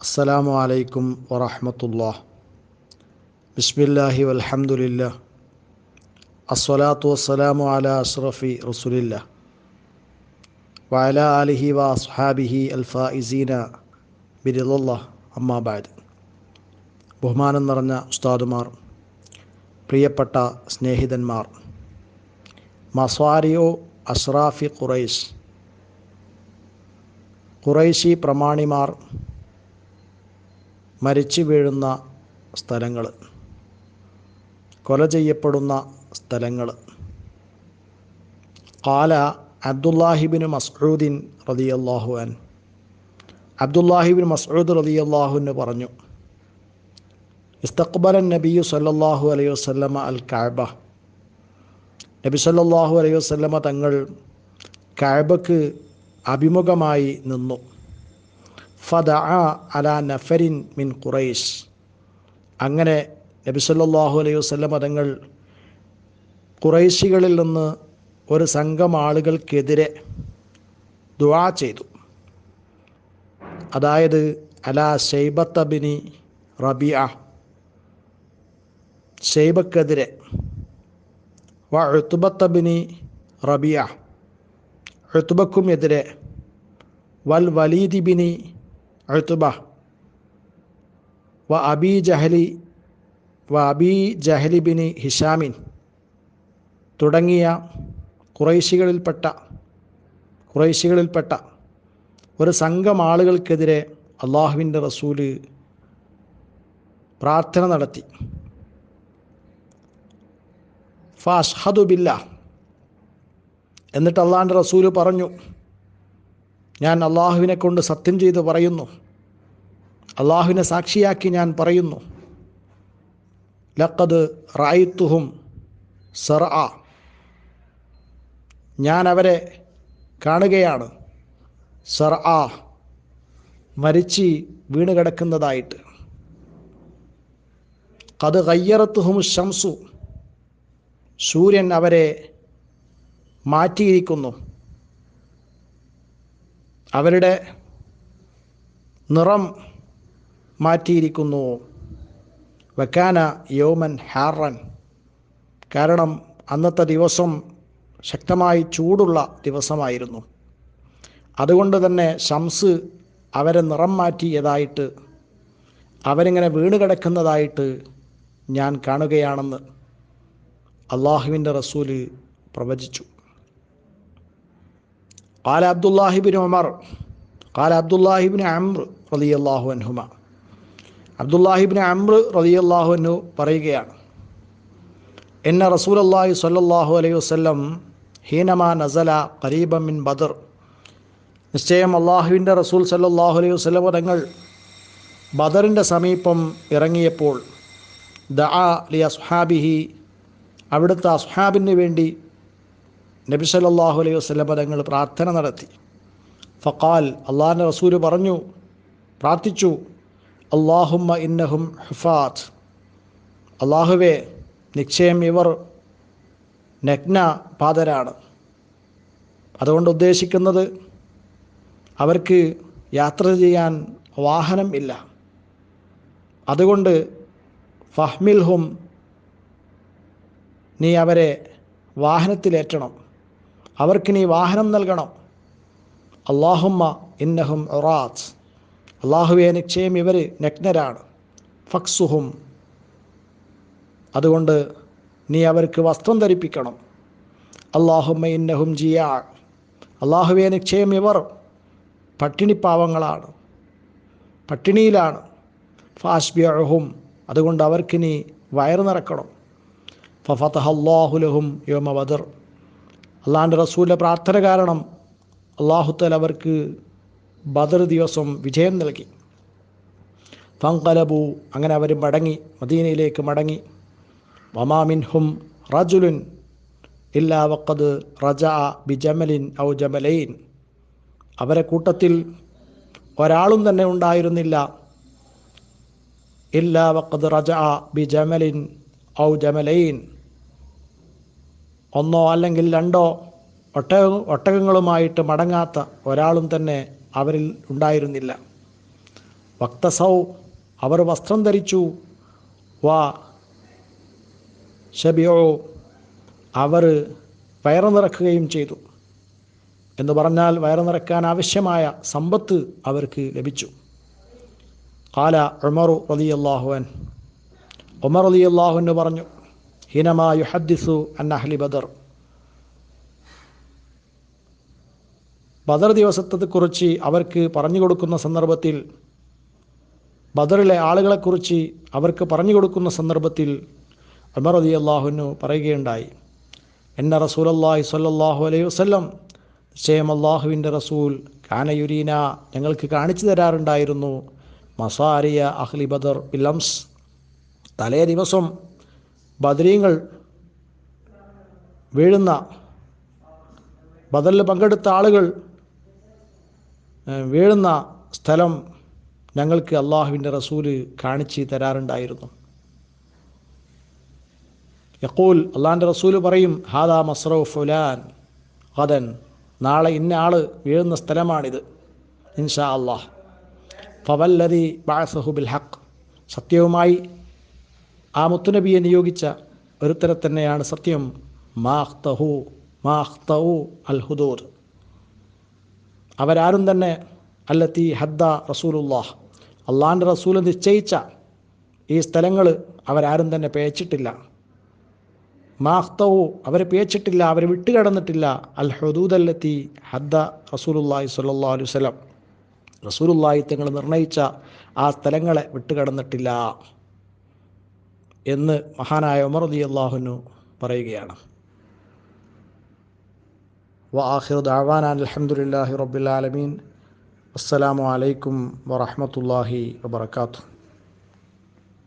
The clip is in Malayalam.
അസ്സലാമു അലൈക്കും വറഹമത്തുല്ലാ ബിസ്മില്ലാഹി വൽഹംദുലില്ല അസ്വലാത്തു വസ്സലാമു അല അഷ്റഫി റസുലില്ല വഅല ആലിഹി വ അസ്ഹാബിഹി അൽഫായിസീന ബിരിദുല്ല അമ്മാബാദ് ബഹുമാനം നിറഞ്ഞ ഉസ്താദുമാർ പ്രിയപ്പെട്ട സ്നേഹിതന്മാർ മസ്വാരിയോ അഷ്റാഫി ഖുറൈഷ് ഖുറൈശി പ്രമാണിമാർ മരിച്ചു വീഴുന്ന സ്ഥലങ്ങൾ കൊല ചെയ്യപ്പെടുന്ന സ്ഥലങ്ങൾ. കാല അബ്ദുല്ലാഹിബിൻ മസ്ഊദിൻ അള്ളാഹു അൻ അബ്ദുല്ലാഹിബിൻ മസ്ഊദ് റതി അള്ളാഹുന് പറഞ്ഞു ഇസ്തഖ്ബലൻ നബിയു സല്ലാഹു അലൈഹി വസല്ലമ അൽ കാബ. നബി സല്ലാഹു അലൈഹി വസല്ലമ തങ്ങൾ കാബക്ക് അഭിമുഖമായി നിന്നു. നഫരിൻ മിൻ ഖുറൈഷ് അങ്ങനെ നബി സല്ലല്ലാഹു അലൈഹി വസ്ലം തങ്ങൾ ഖുറൈശികളിൽ നിന്ന് ഒരു സംഘം ആളുകൾക്കെതിരെ ദുവാ ചെയ്തു. അതായത് അല ഷെയ്ബത്തബിനി റബിയ ഷെയ്ബക്കെതിരെ വ എഴുത്തുബത്തബിനി റബിയ എഴുത്തുബക്കും എതിരെ വൽ വലീദിബിനി എഴുത്തുബ വ അബി ജഹലി വ അബി ജഹലിബിനി ഹിഷാമിൻ തുടങ്ങിയ കുറൈശികളിൽപ്പെട്ട കുറൈശികളിൽപ്പെട്ട ഒരു സംഘം ആളുകൾക്കെതിരെ അള്ളാഹുവിന്റെ റസൂൽ പ്രാർത്ഥന നടത്തി. ഫാഷ്ഹദുബില്ല എന്നിട്ട് അള്ളാഹിന്റെ റസൂൽ പറഞ്ഞു ഞാൻ അള്ളാഹുവിനെ കൊണ്ട് സത്യം ചെയ്ത് പറയുന്നു. അള്ളാഹുവിനെ സാക്ഷിയാക്കി ഞാൻ പറയുന്നു. ലക്കത് റായിത്തുഹും സറ ഞാൻ അവരെ കാണുകയാണ്. സറ മരിച്ച് വീണ് കിടക്കുന്നതായിട്ട്. കത് കയ്യറത്തുഹും ഷംസു സൂര്യൻ അവരെ മാറ്റിയിരിക്കുന്നു. അവരുടെ നിറം മാറ്റിയിരിക്കുന്നു. വക്കാന യോമൻ ഹാറൻ. കാരണം അന്നത്തെ ദിവസം ശക്തമായി ചൂടുള്ള ദിവസമായിരുന്നു. അതുകൊണ്ട് തന്നെ ഷംസ് അവരെ നിറം മാറ്റിയതായിട്ട് അവരിങ്ങനെ വീണ് കിടക്കുന്നതായിട്ട് ഞാൻ കാണുകയാണെന്ന് അള്ളാഹുവിന്റെ റസൂൽ പ്രവചിച്ചു. قال عبد الله بن عمر قال عبد الله بن عمرو رضي الله عنهما അബ്ദുല്ലാഹി ബിൻ അമ്ര റളിയല്ലാഹു അൻഹു പറയുകയാണ് എന്ന റസൂലല്ലാഹി സ്വല്ലല്ലാഹു അലൈഹി വസല്ലം ഹീനമാ നസല ഖരീബ മിൻ ബദർ നിശ്ചയം അള്ളാഹുവിൻ്റെ റസൂൽ സല്ലല്ലാഹു അലൈഹി വസല്ലം തങ്ങൾ ബദറിൻ്റെ സമീപം ഇറങ്ങിയപ്പോൾ ദഅ ലി അസ്ഹാബിഹി അവിടുത്തെ അസ്ഹാബിന് വേണ്ടി നബി സല്ലല്ലാഹു അലൈഹി വസല്ലം തങ്ങൾ പ്രാർത്ഥന നടത്തി. ഫക്കാൽ അള്ളാഹിന്റെ റസൂൽ പറഞ്ഞു പ്രാർത്ഥിച്ചു അള്ളാഹുമ്മ ഇന്നഹും ഹുഫാത്ത് അള്ളാഹുവെ നിശ്ചയം ഇവർ നഗ്ന പാതരാണ് അതുകൊണ്ട് ഉദ്ദേശിക്കുന്നത് അവർക്ക് യാത്ര ചെയ്യാൻ വാഹനം ഇല്ല. അതുകൊണ്ട് ഫഹ്മിൽഹും നീ അവരെ വാഹനത്തിലേറ്റണം. അവർക്ക് നീ വാഹനം നൽകണം. അള്ളാഹുമ്മ ഇന്നഹും ഒറാത്ത് അള്ളാഹുവെ നിശ്ചയം ഇവർ നഗ്നരാണ്. ഫക്സുഹും. അതുകൊണ്ട് നീ അവർക്ക് വസ്ത്രം ധരിപ്പിക്കണം. അള്ളാഹുമ്മ ഇന്നഹും ജിയാ. അള്ളാഹുവെ നിശ്ചയം ഇവർ പട്ടിണിപ്പാവങ്ങളാണ് പട്ടിണിയിലാണ്. ഫാസ്ബിയഹും അതുകൊണ്ട് അവർക്ക് നീ വയറ് നിറക്കണം. ഫഫത്തഹ അള്ളാഹുലഹും യോമ ബദർ. അള്ളാഹിന്റെ റസൂലിന്റെ പ്രാർത്ഥന കാരണം അള്ളാഹുത്തൽ അവർക്ക് ബദർ ദിവസം വിജയം നൽകി. ഫങ്കലബു അങ്ങനെ അവർ മടങ്ങി മദീനയിലേക്ക് മടങ്ങി. വമാമിൻഹും റജുലുൻ ഇല്ലാ വക്കത് റജ ബിജമലിൻ ഔ ജമലൈൻ. അവരെ കൂട്ടത്തിൽ ഒരാളും തന്നെ ഉണ്ടായിരുന്നില്ല. ഇല്ലാ വക്കത് റജ ബിജമലിൻ ഔ ജമലൈൻ. ഒന്നോ അല്ലെങ്കിൽ രണ്ടോ ഒട്ടക ഒട്ടകങ്ങളുമായിട്ട് മടങ്ങാത്ത ഒരാളും തന്നെ അവരിൽ ഉണ്ടായിരുന്നില്ല. വക്തസൗ അവർ വസ്ത്രം ധരിച്ചു. വാ ഷബിയോ അവർ വയറു നിറക്കുകയും ചെയ്തു. എന്ന് പറഞ്ഞാൽ വയറുനിറക്കാൻ ആവശ്യമായ സമ്പത്ത് അവർക്ക് ലഭിച്ചു. കാല ഉമറു റലി അള്ളാഹുവൻ ഉമർ അള്ളാഹുവിന് പറഞ്ഞു ഹിനമാ ഹദ്ദിസു അൻ അഹ്ലി ബദർ. ബദർ ദിവസത്തെക്കുറിച്ച് അവർക്ക് പറഞ്ഞു കൊടുക്കുന്ന സന്ദർഭത്തിൽ ബദറിലെ ആളുകളെക്കുറിച്ച് അവർക്ക് പറഞ്ഞു കൊടുക്കുന്ന സന്ദർഭത്തിൽ അമർ അലി അള്ളാഹുനു പറയുകയുണ്ടായി എന്ന റസൂൽ അള്ളാഹി സ്വല്ലല്ലാഹു അലൈഹി വസ്ലം നിശ്ചയം അള്ളാഹുവിന്റെ റസൂൽ കാനയുരീന ഞങ്ങൾക്ക് കാണിച്ചു തരാറുണ്ടായിരുന്നു മസാരിയ അഹ്ലി ബദർ ബിലംസ് തലേ ദിവസം ബദരീങ്ങൾ വീഴുന്ന ബദലിൽ പങ്കെടുത്ത ആളുകൾ വീഴുന്ന സ്ഥലം ഞങ്ങൾക്ക് അള്ളാഹുവിന്റെ റസൂൽ കാണിച്ച് തരാറുണ്ടായിരുന്നു. യക്കൂൽ അള്ളാഹിന്റെ റസൂൽ പറയും ഹാദാ മസ്രോ ഫുലാൻ അതൻ നാളെ ഇന്ന ആൾ വീഴുന്ന സ്ഥലമാണിത് ഇൻഷാ അള്ളാഹ്. ഫവല്ലതി ബാസഹുബിൽ ഹക്ക് സത്യവുമായി ആ മുത്തുനബിയെ നിയോഗിച്ച ഒരുത്തരെ തന്നെയാണ് സത്യം. മാഹ്തഹു മാഹ്തഹു അൽ ഹുദൂർ അവരാരും തന്നെ അല്ലത്തി ഹദ്ദ റസൂലുല്ലാഹ് അള്ളാന്റെ റസൂൽ നിശ്ചയിച്ച ഈ സ്ഥലങ്ങൾ അവരാരും തന്നെ പേച്ചിട്ടില്ല. മാഹ്തവു അവർ പേച്ചിട്ടില്ല അവർ വിട്ടുകടന്നിട്ടില്ല. അൽ ഹദൂദല്ലത്തി ഹദ്ദ റസൂലുല്ലാഹി സ്വല്ലല്ലാഹു അലൈഹി വസല്ലം. റസൂലുല്ലാഹി തങ്ങൾ നിർണയിച്ച ആ സ്ഥലങ്ങളെ വിട്ടുകടന്നിട്ടില്ല. എന്ന് മഹാനായ ഉമർ അലി അള്ളാഹുനു പറയുകയാണ്. വആഖിറു ദഅവാന അൽഹംദുലില്ലാഹി റബ്ബിൽ ആലമീൻ. അസ്സലാമു അലൈക്കും വറഹ്മത്തുള്ളാഹി വബറകാതുഹു.